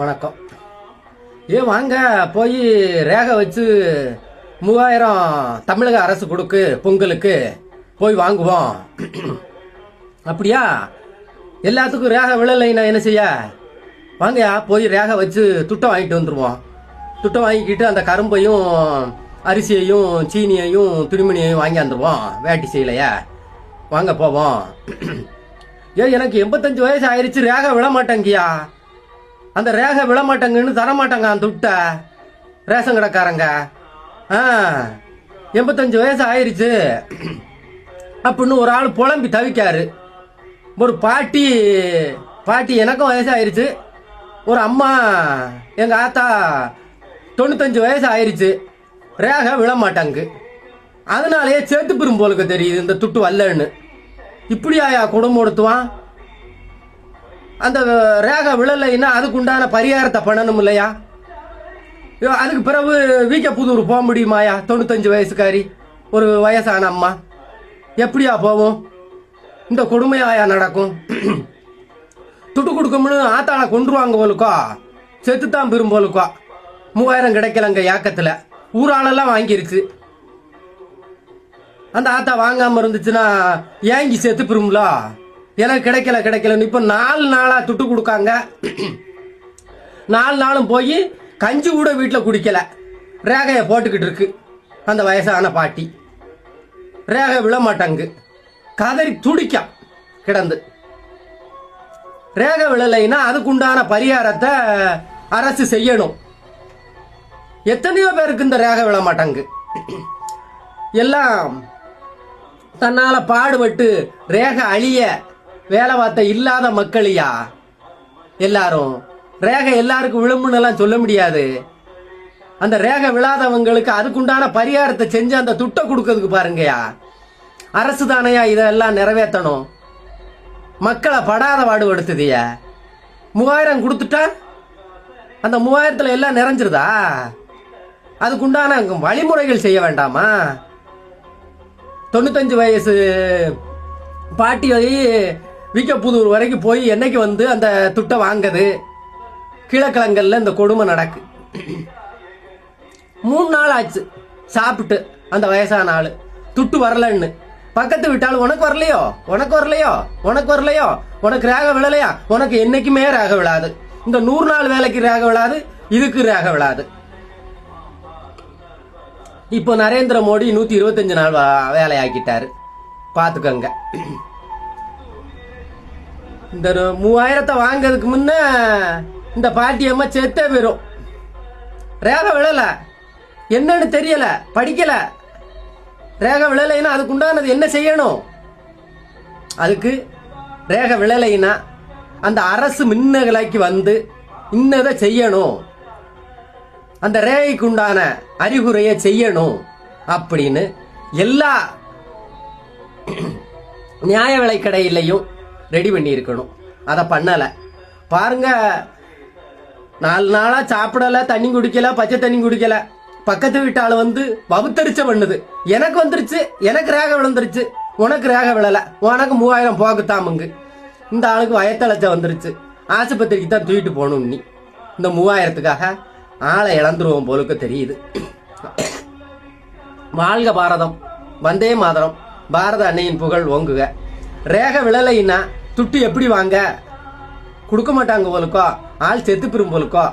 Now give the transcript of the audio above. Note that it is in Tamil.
வணக்கம். ஏ வாங்க போய் ரேகை வச்சு மூவாயிரம் தமிழக அரசு கொடுக்கு பொங்கலுக்கு போய் வாங்குவோம். அப்படியா? எல்லாத்துக்கும் ரேகை விழலைன்னா என்ன செய்ய? வாங்கயா போய் ரேகை வச்சு துட்டம் வாங்கிட்டு வந்துடுவோம் துட்டம் வாங்கிக்கிட்டு அந்த கரும்பையும் அரிசியையும் சீனியையும் துணிமணியையும் வாங்கி வந்துடுவோம் வேட்டி செய்யலையா? வாங்க போவோம். ஏ எனக்கு எண்பத்தஞ்சு வயசு ஆயிடுச்சு ரேகை விழ மாட்டேங்கியா? அந்த ரேகை விழ தரமாட்டாங்க தர மாட்டாங்க அந்த துட்ட. ரேஷன் கடைக்காரங்க. ஆ. எண்பத்தஞ்சு வயசு ஆயிடுச்சு அப்படின்னு ஒரு ஆள் புலம்பி தவிக்காரு. ஒரு பாட்டி பாட்டி எனக்கும் வயசு ஆயிருச்சு. ஒரு அம்மா எங்கள் ஆத்தா தொண்ணூத்தஞ்சு வயசு ஆயிடுச்சு ரேகை விழமாட்டாங்க அதனாலயே சேர்த்து பெரும்போலுக்கு தெரியுது இந்த துட்டு வரலன்னு இப்படியாயா குடும்பம் கொடுத்துவான் அந்த ரேகை விழலைன்னா அதுக்கு உண்டான பரிகாரத்தை பண்ணணும் இல்லையா? அதுக்கு பிறகு வீக்க புதூர் போக முடியுமாயா? தொண்ணூத்தஞ்சு வயசுக்காரி ஒரு வயசான அம்மா. எப்படியா போவோம்? இந்த கொடுமையாயா நடக்கும்? துட்டு கொடுக்கும்னு ஆத்தாளை கொண்டுருவாங்க போலுக்கோ? செத்துத்தான் பெரும்போலுக்கோ மூவாயிரம் கிடைக்கலங்க ஏக்கத்தில். ஊராளெல்லாம் வாங்கிருச்சு. அந்த ஆத்தா வாங்காமல் இருந்துச்சுன்னா ஏங்கி செத்து பெரும்ல எனக்கு கிடைக்கல கிடைக்கலன்னு இப்போ நாலு நாளாக துட்டு கொடுக்காங்க. நாலு நாளும் போய் கஞ்சி கூட வீட்டில் குடிக்கல. ரேகையை போட்டுக்கிட்டு இருக்கு. அந்த வயசான பாட்டி. ரேகை விழ மாட்டாங்க. கதறி துடிக்கும் கிடந்து. ரேகை விழலைன்னா அதுக்குண்டான பரிகாரத்தை அரசு செய்யணும். எத்தனையோ பேருக்கு இந்த ரேகை விழ மாட்டாங்க. எல்லாம் தன்னால் பாடுபட்டு ரேகை அழிய வேலை பார்த்த இல்லாத மக்களையா? எல்லாரும். ரேகை எல்லாருக்கும் விழும்புன்னு எல்லாம் சொல்ல முடியாது. அந்த ரேகை விழாதவங்களுக்கு அதுக்குண்டான பரிகாரத்தை செஞ்சு அந்த துட்டை கொடுக்கறதுக்கு பாருங்கயா அரசு தானையா இதெல்லாம் நிறைவேற்றணும் மக்களை படாத பாடுபடுத்துதியா மூவாயிரம் கொடுத்துட்டா அந்த மூவாயிரத்துல எல்லாம் நிறைஞ்சிருதா? அதுக்குண்டான வழிமுறைகள் செய்ய வேண்டாமா? தொண்ணூத்தஞ்சு வயசு பாட்டி விக்கப்புதூர் வரைக்கும் போய் என்னைக்கு வந்து அந்த துட்டை வாங்குது? கீழக்கிழங்கல்ல இந்த கொடுமை நடக்கு. மூணு நாள் ஆச்சு. சாப்பிட்டு அந்த வயசான ஆள். துட்டு வரலன்னு. பக்கத்து விட்டாலும் உனக்கு வரலையோ? உனக்கு வரலையோ? உனக்கு வரலையோ? உனக்கு ரேக விழலையா? உனக்கு என்னைக்குமே ரேக விழாது. இந்த நூறு நாள் வேலைக்கு ரேக விழாது இதுக்கு ரேக விழாது. இப்போ நரேந்திர மோடி நூத்தி இருபத்தஞ்சு நாள் வேலையாக்கிட்டாரு. பாத்துக்கோங்க. இந்த ஒரு மூவாயிரத்தை வாங்குறதுக்கு முன்ன இந்த பாட்டியம்மா செத்தே போயிரும். ரேக விழல. என்னன்னு தெரியல. படிக்கல. ரேக விழலைன்னா அதுக்கு உண்டானது என்ன செய்யணும்? அதுக்கு ரேக விழலைன்னா அந்த அரசு மின்னகலைக்கு வந்து இன்னதை செய்யணும். அந்த ரேகைக்கு உண்டான அறிகுறையை செய்யணும் அப்படின்னு எல்லா நியாய விலைக்கடையிலையும் ரெடி பண்ணி இருக்கணும் அதை பண்ணலை. பாருங்க நாலு நாளாக சாப்பிடலை தண்ணி குடிக்கல பச்சை தண்ணி குடிக்கல. பக்கத்து வீட்டால் வந்து வவுத்தரிச்ச பண்ணுது. எனக்கு வந்துருச்சு எனக்கு ரேக விழுந்துருச்சு. உனக்கு ரேக விழலை. உனக்கு மூவாயிரம் போக்குத்தாமுங்க இந்த ஆளுக்கு வயத்தளச்ச வந்துருச்சு. ஆஸ்பத்திரிக்கு தான் தூக்கிட்டு போகணும் நீ. இந்த மூவாயிரத்துக்காக ஆளை இழந்துருவோம் போலுக்கு தெரியுது. வாழ்க பாரதம். வந்தே மாதரம். பாரத அன்னையின் புகழ் ஓங்குக. ரேக விழலைன்னா துட்டு எப்படி வாங்க? கொடுக்க மாட்டாங்க போலுக்கோ ஆள் செத்து பெறும் போலுக்கோ.